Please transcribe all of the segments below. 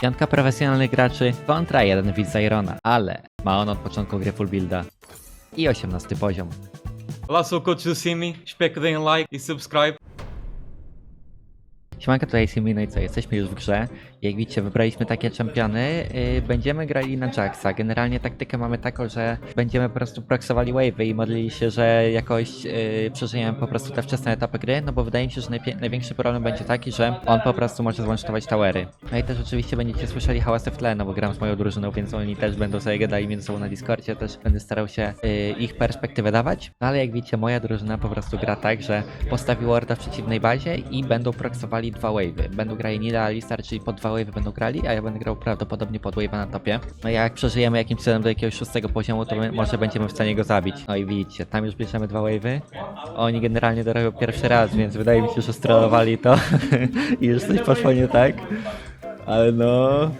Piątka profesjonalnych graczy kontra jeden widz Irona, ale ma on od początku gry full builda i 18 poziom. Olá, sou o Coach do Simi. Espero que deem like e subscribe. Siemanko, tutaj Simi, no i co, jesteśmy już w grze. Jak widzicie, wybraliśmy takie czempiony. Yy, będziemy grali na Jacksa. Generalnie taktykę mamy taką, że będziemy po prostu proksowali wave'y i modlili się, że jakoś yy, przeżyjemy po prostu te wczesne etapy gry, no bo wydaje mi się, że największy problem będzie taki, że on po prostu może złącztować towery. No i też oczywiście będziecie słyszeli hałasy w tle, no bo gram z moją drużyną, więc oni też będą sobie gadali między sobą na Discordzie, też będę starał się yy, ich perspektywę dawać. No ale jak widzicie, moja drużyna po prostu gra tak, że postawi warda w przeciwnej bazie i będą proksowali dwa wave'y. Będą grali Nida, Alistar, czyli po dwa wave'y będą grali, a ja będę grał prawdopodobnie pod wave'a na topie. No i jak przeżyjemy jakimś cudem do jakiegoś szóstego poziomu, to my, może będziemy w stanie go zabić. No i widzicie, tam już bierzemy dwa wave'y. Oni generalnie to robią pierwszy raz, więc wydaje mi się, że strollowali to i już coś poszło nie tak. Ale no...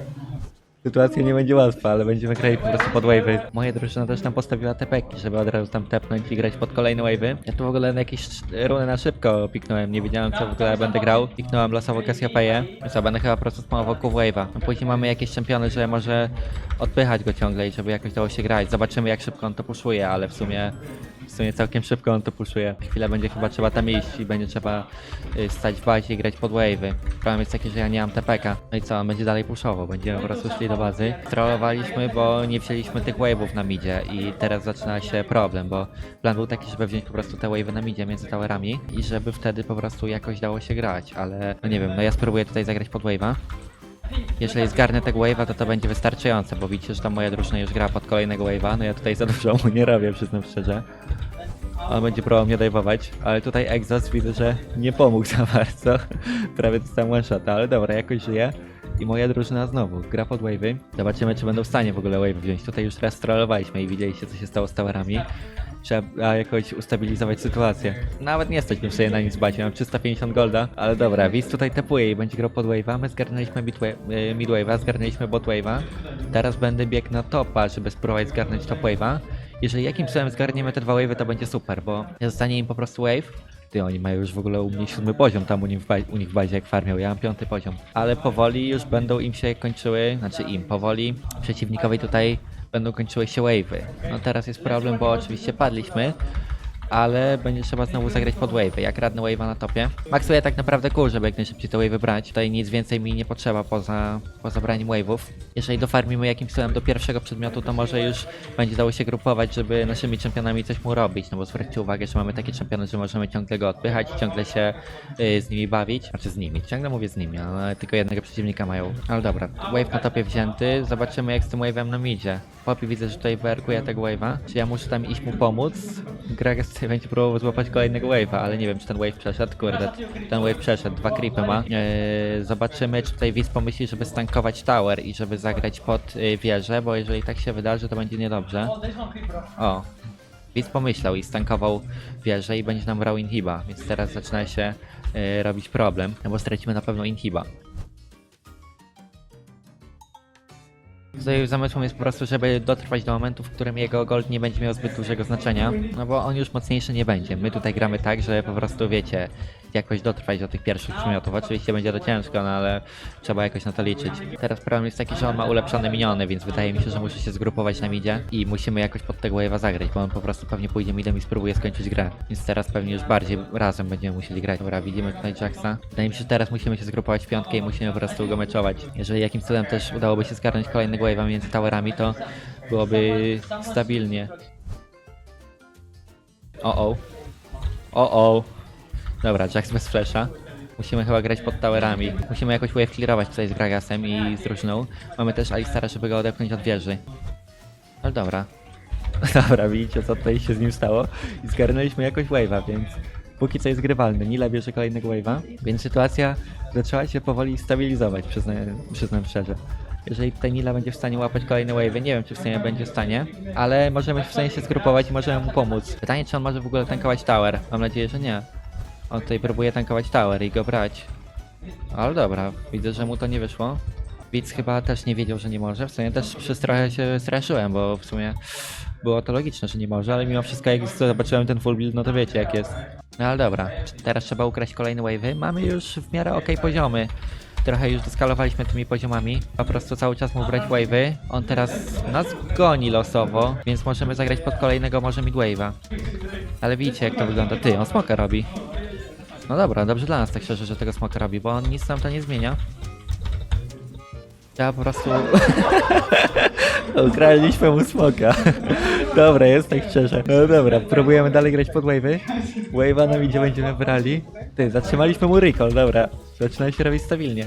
Sytuacja nie będzie łatwa, ale będziemy grali po prostu pod wave'y. Moja drużyna też tam postawiła te peki, żeby od razu tam tepnąć i grać pod kolejne wave'y. Ja tu w ogóle na jakieś runy na szybko piknąłem, nie wiedziałem co w ogóle będę grał. Piknąłem losowo Cassiopeję, i co, będę chyba po prostu spamował wokół wave'a. No później mamy jakieś czempiony, że może odpychać go ciągle i żeby jakoś dało się grać. Zobaczymy jak szybko on to puszuje, ale w sumie w sumie całkiem szybko on to puszuje. Chwilę będzie chyba trzeba tam iść i będzie trzeba y, stać w bazie i grać pod wave'y. Problem jest taki, że ja nie mam TPK. No i co, on będzie dalej puszował, będziemy po prostu szli do bazy. Trollowaliśmy, bo nie wzięliśmy tych wave'ów na midzie i teraz zaczyna się problem, bo plan był taki, żeby wziąć po prostu te wave'y na midzie między towerami i żeby wtedy po prostu jakoś dało się grać, ale no nie wiem, no ja spróbuję tutaj zagrać pod wave'a. Jeżeli zgarnę tego wave'a, to to będzie wystarczające, bo widzicie, że tam moja drużyna już gra pod kolejnego wave'a, no ja tutaj za dużo mu nie robię, przyznam szczerze. On będzie próbował mnie dajwować, ale tutaj Exos widzę, że nie pomógł za bardzo. Prawie dostałem one shot, ale dobra, jakoś żyje. I moja drużyna znowu gra pod wave'y. Zobaczymy, czy będą w stanie w ogóle wave'y wziąć. Tutaj już raz strollowaliśmy i widzieliście, co się stało z towerami. Trzeba jakoś ustabilizować sytuację. Nawet nie jesteśmy w stanie na nic bać, mam 350 golda, ale dobra, Wiz tutaj tepuje i będzie grał pod wave'a. My zgarnęliśmy y, mid wave'a, zgarnęliśmy bot wave'a. Teraz będę biegł na topa, żeby spróbować zgarnąć top wave'a. Jeżeli jakimś cudem zgarniemy te dwa wave'y, to będzie super, bo zostanie im po prostu wave. Ty, oni mają już w ogóle u mnie siódmy poziom tam u nich, w bazie, u nich w bazie jak farmią, ja mam piąty poziom. Ale powoli już będą im się kończyły, znaczy im, powoli przeciwnikowi tutaj będą kończyły się wave'y. No teraz jest problem, bo oczywiście padliśmy, ale będzie trzeba znowu zagrać pod wave'y, jak radny wave'a na topie. Maksuję tak naprawdę cool, żeby jak najszybciej te wave'y brać. Tutaj nic więcej mi nie potrzeba poza, poza braniem wave'ów. Jeżeli dofarmimy jakimś cudem do pierwszego przedmiotu, to może już będzie dało się grupować, żeby naszymi czempionami coś mu robić, no bo zwróćcie uwagę, że mamy takie czempiony, że możemy ciągle go odpychać i ciągle się y, z nimi bawić. Znaczy z nimi, ciągle mówię z nimi, ale tylko jednego przeciwnika mają. Ale dobra, wave na topie wzięty, zobaczymy jak z tym wave'em nam idzie. Poppy widzę, że tutaj werkuje tego wave'a. Czy ja muszę tam iść mu pomóc? Gragas tutaj będzie próbował złapać kolejnego wave'a, ale nie wiem, czy ten wave przeszedł. Kurde, ten wave przeszedł, dwa creepy ma. Eee, zobaczymy, czy tutaj Wiz pomyśli, żeby stankować tower i żeby zagrać pod y, wieżę, bo jeżeli tak się wydarzy, to będzie niedobrze. O, Wiz pomyślał i stankował wieżę i będzie nam brał inhiba, więc teraz zaczyna się y, robić problem, no bo stracimy na pewno inhiba. Tutaj zamysłem jest po prostu, żeby dotrwać do momentu, w którym jego gold nie będzie miał zbyt dużego znaczenia, no bo on już mocniejszy nie będzie. My tutaj gramy tak, że po prostu wiecie, jakoś dotrwać do tych pierwszych przymiotów. Oczywiście będzie to ciężko, no ale trzeba jakoś na to liczyć. Teraz problem jest taki, że on ma ulepszone miniony, więc wydaje mi się, że musi się zgrupować na midzie i musimy jakoś pod tego wave'a zagrać, bo on po prostu pewnie pójdzie midem i spróbuje skończyć grę. Więc teraz pewnie już bardziej razem będziemy musieli grać. Dobra, widzimy tutaj Jacksa. Wydaje mi się, że teraz musimy się zgrupować w piątkę i musimy po prostu go meczować. Jeżeli jakimś cudem też udałoby się zgarnąć kolejnego wave'a między towerami, to byłoby stabilnie. O o. O o. Dobra, Jax bez flasha. Musimy chyba grać pod towerami. Musimy jakoś wave clearować tutaj z Gragasem i z Różną. Mamy też Alistara, żeby go odepchnąć od wieży. Ale dobra. Dobra, widzicie co tutaj się z nim stało? I zgarnęliśmy jakoś wave'a, więc póki co jest grywalny. Nila bierze kolejnego wave'a, więc sytuacja zaczęła się powoli stabilizować, przyznam, przyznam szczerze. Jeżeli tutaj Nila będzie w stanie łapać kolejne wave'y, nie wiem czy w stanie będzie w stanie, ale możemy w stanie się zgrupować i możemy mu pomóc. Pytanie czy on może w ogóle tankować tower? Mam nadzieję, że nie. On tutaj próbuje tankować tower i go brać. Ale dobra, widzę, że mu to nie wyszło. Widz chyba też nie wiedział, że nie może. W sumie też przez trochę się straszyłem, bo w sumie było to logiczne, że nie może, ale mimo wszystko jak zobaczyłem ten full build, no to wiecie jak jest. No ale dobra, teraz trzeba ukraść kolejne wave'y. Mamy już w miarę ok poziomy trochę już doskalowaliśmy tymi poziomami. Po prostu cały czas mu brać wave'y. On teraz nas goni losowo, więc możemy zagrać pod kolejnego może midwave'a. Ale widzicie jak to wygląda. Ty, on smoka robi. No dobra, dobrze dla nas tak szczerze, że tego smoka robi, bo on nic nam to nie zmienia. Ja po prostu... Ukradliśmy mu smoka. dobra, jest tak szczerze. No dobra, próbujemy dalej grać pod wave'y. Wave'a nam idzie, będziemy brali. Ty, zatrzymaliśmy mu recall, dobra. Zaczyna się robić stabilnie.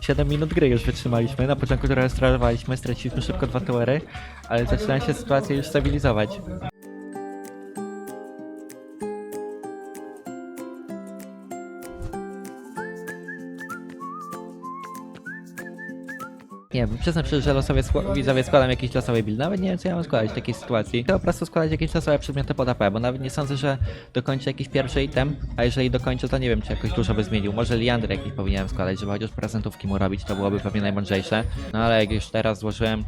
7 minut gry już wytrzymaliśmy. Na początku trochę strzelowaliśmy, straciliśmy szybko dwa towery, ale zaczyna się sytuacja już stabilizować. Nie wiem, przyznam szczerze, że losowie widzowie składam jakiś losowy build. Nawet nie wiem, co ja mam składać w takiej sytuacji. To po prostu składać jakieś losowe przedmioty pod AP, bo nawet nie sądzę, że dokończę jakiś pierwszy item, a jeżeli dokończę, to nie wiem, czy jakoś dużo by zmienił. Może Liandry jakiś powinienem składać, żeby chociaż prezentówki mu robić, to byłoby pewnie najmądrzejsze. No ale jak już teraz złożyłem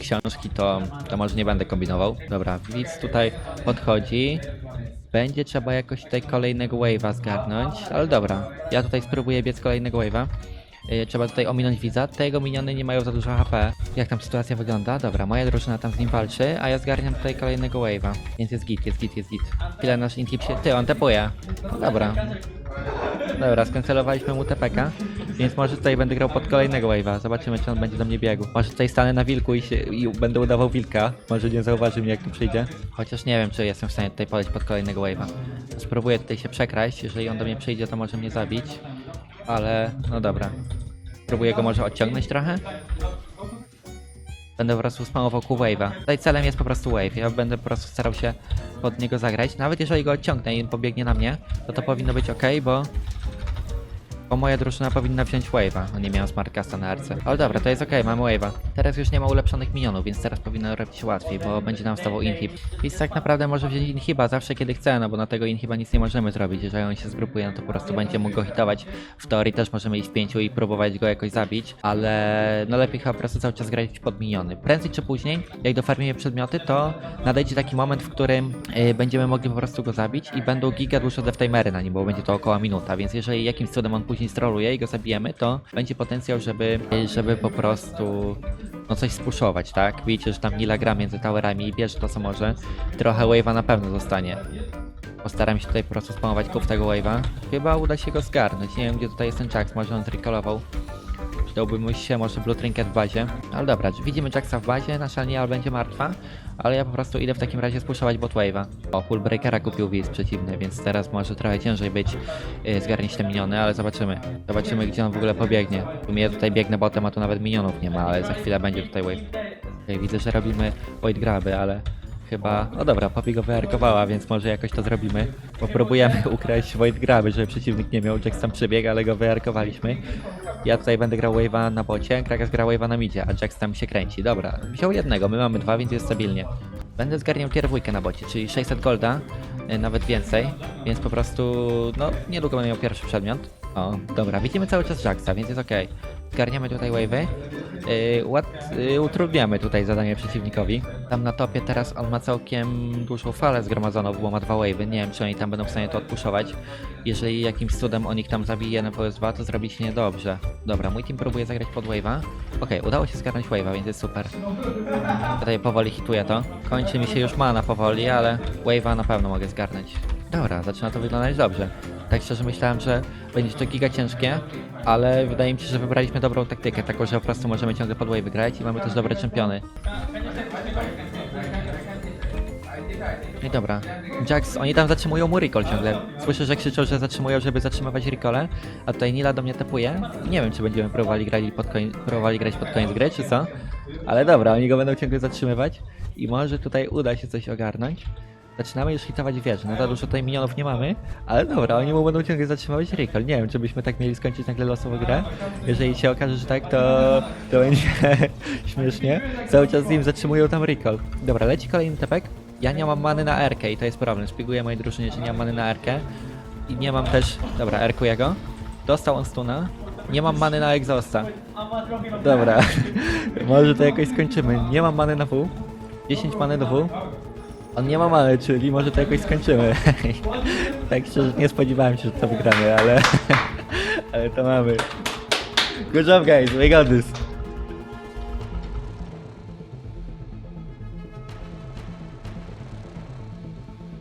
książki, to, to może nie będę kombinował. Dobra, widz tutaj podchodzi. Będzie trzeba jakoś tutaj kolejnego wave'a zgarnąć, ale dobra. Ja tutaj spróbuję biec kolejnego wave'a. Yy, Trzeba tutaj ominąć widza. Tego miniony nie mają za dużo HP. Jak tam sytuacja wygląda? Dobra, moja drużyna tam z nim walczy, a ja zgarniam tutaj kolejnego wave'a. Więc jest git, jest git, jest git. Chwilę nasz intip się... Ty, on tepuje. No dobra. Dobra, skancelowaliśmy mu TPK, więc może tutaj będę grał pod kolejnego wave'a. Zobaczymy, czy on będzie do mnie biegł. Może tutaj stanę na wilku i, się, i będę udawał wilka. Może nie zauważy mnie, jak tu przyjdzie. Chociaż nie wiem, czy jestem w stanie tutaj podejść pod kolejnego wave'a. Spróbuję tutaj się przekraść. Jeżeli on do mnie przyjdzie, to może mnie zabić. Ale, no dobra. Spróbuję go może odciągnąć trochę. Będę po prostu spamował ku wave'a. Tutaj celem jest po prostu wave. Ja będę po prostu starał się pod niego zagrać. Nawet jeżeli go odciągnę i pobiegnie na mnie, to to powinno być ok, bo... Bo moja drużyna powinna wziąć wave'a, a nie miałem smartcasta na RC. Ale dobra, to jest ok, mamy wave'a. Teraz już nie ma ulepszonych minionów, więc teraz powinno robić łatwiej, bo będzie nam stawał inhib. Więc tak naprawdę może wziąć inhiba zawsze kiedy chce, no bo na tego inhiba nic nie możemy zrobić. Jeżeli on się zgrupuje, no to po prostu będzie mógł go hitować. W teorii też możemy iść w pięciu i próbować go jakoś zabić, ale no lepiej chyba po prostu cały czas grać pod miniony. Prędzej czy później, jak dofarmimy przedmioty, to nadejdzie taki moment, w którym y, będziemy mogli po prostu go zabić i będą giga dłuższe deftimery na nim, bo będzie to około minuta, więc jeżeli jakimś cudem on później stroluje i go zabijemy, to będzie potencjał, żeby, żeby po prostu no coś spuszować, tak? Widzicie, że tam Nila gra między towerami i bierze to co może. Trochę wave'a na pewno zostanie. Postaram się tutaj po prostu spamować kuf tego wave'a. Chyba uda się go zgarnąć. Nie wiem gdzie tutaj jest ten Jax, może on zrecallował. Przydałby się może Blue Trinket w bazie. Ale dobra, widzimy Jacksa w bazie, nasza Nial będzie martwa. Ale ja po prostu idę w takim razie spuszować bot wave'a. O, full breakera kupił widz przeciwny, więc teraz może trochę ciężej być yy, zgarnić te miniony, ale zobaczymy. Zobaczymy gdzie on w ogóle pobiegnie. Tu ja tutaj biegnę botem, a tu nawet minionów nie ma, ale za chwilę będzie tutaj wave. Okej, widzę, że robimy void graby, ale chyba... No dobra, Poppy go wyarkowała, więc może jakoś to zrobimy. Bo ukraść void graby, żeby przeciwnik nie miał. Jax tam przybiegł, ale go wyarkowaliśmy. Ja tutaj będę grał wave'a na bocie, Krakas gra wave'a na midzie, a Jax tam się kręci. Dobra, wziął jednego, my mamy dwa, więc jest stabilnie. Będę zgarniał tier na bocie, czyli 600 golda, y, nawet więcej, więc po prostu, no, niedługo będę miał pierwszy przedmiot. O, dobra, widzimy cały czas Jaxa, więc jest ok. Zgarniamy tutaj wave'y, łat, yy, utrudniamy tutaj zadanie przeciwnikowi. Tam na topie teraz on ma całkiem dużą falę zgromadzoną, bo ma dwa wave'y, nie wiem czy oni tam będą w stanie to odpuszować. Jeżeli jakimś cudem on ich tam zabije na PS2, to zrobi się niedobrze. Dobra, mój team próbuje zagrać pod wave'a. Okej, udało się zgarnąć wave'a, więc jest super. Tutaj powoli hituję to. Kończy mi się już mana powoli, ale wave'a na pewno mogę zgarnąć. Dobra, zaczyna to wyglądać dobrze. Tak szczerze myślałem, że będzie to giga ciężkie, ale wydaje mi się, że wybraliśmy dobrą taktykę, taką, że po prostu możemy ciągle pod wave grać i mamy też dobre czempiony. No i dobra. Jax, oni tam zatrzymują mu recall ciągle. Słyszę, że krzyczą, że zatrzymują, żeby zatrzymywać recole, a tutaj Nila do mnie tepuje. Nie wiem, czy będziemy próbowali, grali pod koń... próbowali grać pod koniec gry, czy co? Ale dobra, oni go będą ciągle zatrzymywać i może tutaj uda się coś ogarnąć. Zaczynamy już hitować wieżę. No za dużo tutaj minionów nie mamy, ale dobra, oni mu będą ciągle zatrzymywać recall. Nie wiem, czy byśmy tak mieli skończyć nagle losową grę. Jeżeli się okaże, że tak, to, to będzie śmiesznie. Cały czas im zatrzymują tam recall. Dobra, leci kolejny tepek. Ja nie mam many na RK i to jest problem. Szpieguję mojej drużynie, że nie mam many na RK. I nie mam też... Dobra, erkuję go. Dostał on stuna. Nie mam many na egzosta. Dobra, może to jakoś skończymy. Nie mam many na W. 10 many do W. On nie ma many, czyli może to jakoś skończymy. tak szczerze nie spodziewałem się, że to wygramy, ale... ale to mamy. Good job guys, we got this.